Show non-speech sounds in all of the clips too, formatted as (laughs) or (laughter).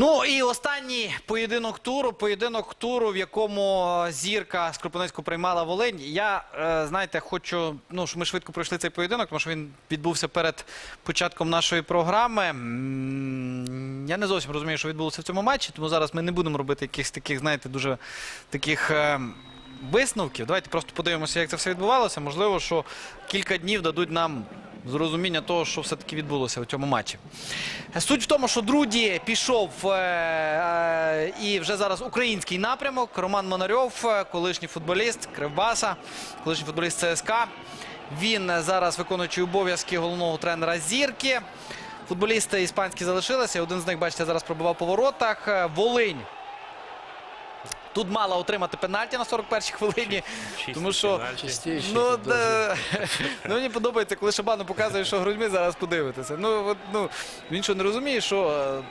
Ну і останній поєдинок туру. Поєдинок туру, в якому зірка з приймала Волинь. Я е, знаєте, хочу, ну щоб ми швидко пройшли цей поєдинок, тому що він відбувся перед початком нашої програми. Я не зовсім розумію, що відбулося в цьому матчі, тому зараз ми не будемо робити якихось таких, знаєте, дуже таких. е, Висновків. Давайте просто подивимося, як це все відбувалося. Можливо, що кілька днів дадуть нам зрозуміння того, що все-таки відбулося у цьому матчі. Суть в тому, що Друді пішов е, е, і вже зараз український напрямок. Роман Монарьов, е, колишній футболіст Кривбаса, колишній футболіст ЦСКА. Він зараз виконуючий обов'язки головного тренера Зірки. Футболісти іспанські залишилися. Один з них, бачите, зараз пробивав по воротах. Волинь. Тут мала отримати пенальті на 41-й хвилині, тому що. Ну, да. (laughs) ну мені подобається, коли Шабану показує, що грудьми зараз подивитися. Ну, от, ну, він що не розуміє, що е,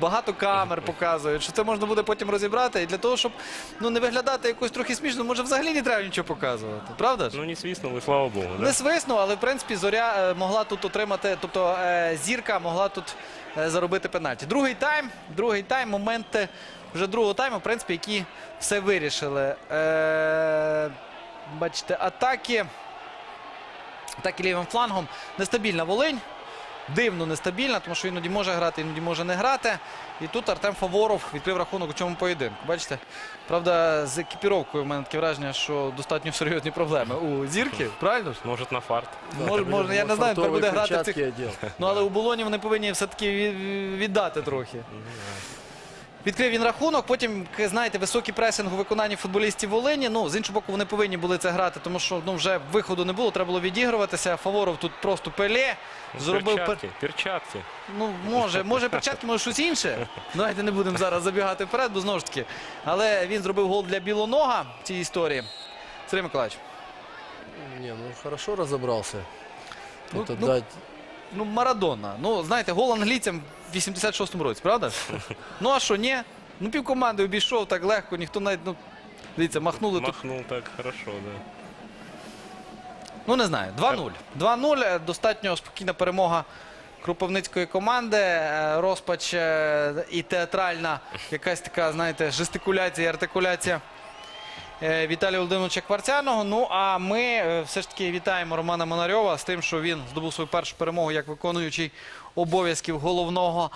багато камер показують, що це можна буде потім розібрати. І для того, щоб ну, не виглядати якось трохи смішно, може взагалі не треба нічого показувати. Правда ж? Ну не свистнул, и слава богу. Да? Не свиснув, але в принципі зоря е, могла тут отримати, тобто е, зірка могла тут заробити пенальті. Другий тайм, другий тайм, моменти вже другого тайму, в принципі, які все вирішили. Е, бачите, атаки. Атаки лівим флангом. Нестабільна Волинь. Дивно нестабільна, тому що іноді може грати, іноді може не грати. І тут Артем Фаворов відкрив рахунок у цьому поєдинку. Бачите? Правда, з екіпіровкою в мене таке враження, що достатньо серйозні проблеми у зірки, правильно ж? Может на фарт. Може, може, я не знаю, тепер буде грати в цих. Ну але у Болоні вони повинні все-таки віддати трохи. Відкрив він рахунок, потім, знаєте, високий пресинг у виконанні футболістів Волині. Ну, з іншого боку, вони повинні були це грати, тому що ну, вже виходу не було, треба було відігруватися. Фаворов тут просто пеле. Зробив перчатки, перчатки. Ну, може, може перчатки, може щось інше. Давайте не будемо зараз забігати вперед, бо знову ж таки. Але він зробив гол для білонога в цій історії. Сергій Миколаївич. Не, ну хорошо разобрался. Ну, Тут ну, отдать. Ну, Марадона. Ну, знаєте, гол англійцям в 86-му році, правда? ж? Ну, а що, ні? Ну, півкоманди обійшов так легко, ніхто навіть, ну, дивіться, махнули тут. Махнул так хорошо, да. Ну, не знаю, 2-0. 2-0, е, достатньо спокійна перемога Кропивницької команди. Е, Розпач е, і театральна якась така, знаєте, жестикуляція, і артикуляція Віталія Володимировича Кварцяного. Ну, а ми е, все ж таки вітаємо Романа Монарьова з тим, що він здобув свою першу перемогу як виконуючий обов'язків головного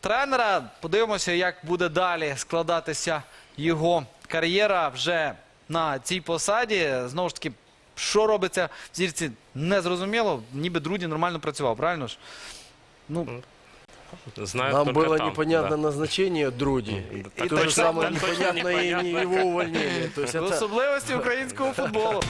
тренера. Подивимося, як буде далі складатися його кар'єра вже на цій посаді. Знову ж таки, що робиться в зірці, не зрозуміло. Ніби Друді нормально працював, правильно ж? Ну, Знают Нам было там, непонятно да. назначение Друди. И И то же самое непонятно и его увольнение. То есть это особливості українського футболу.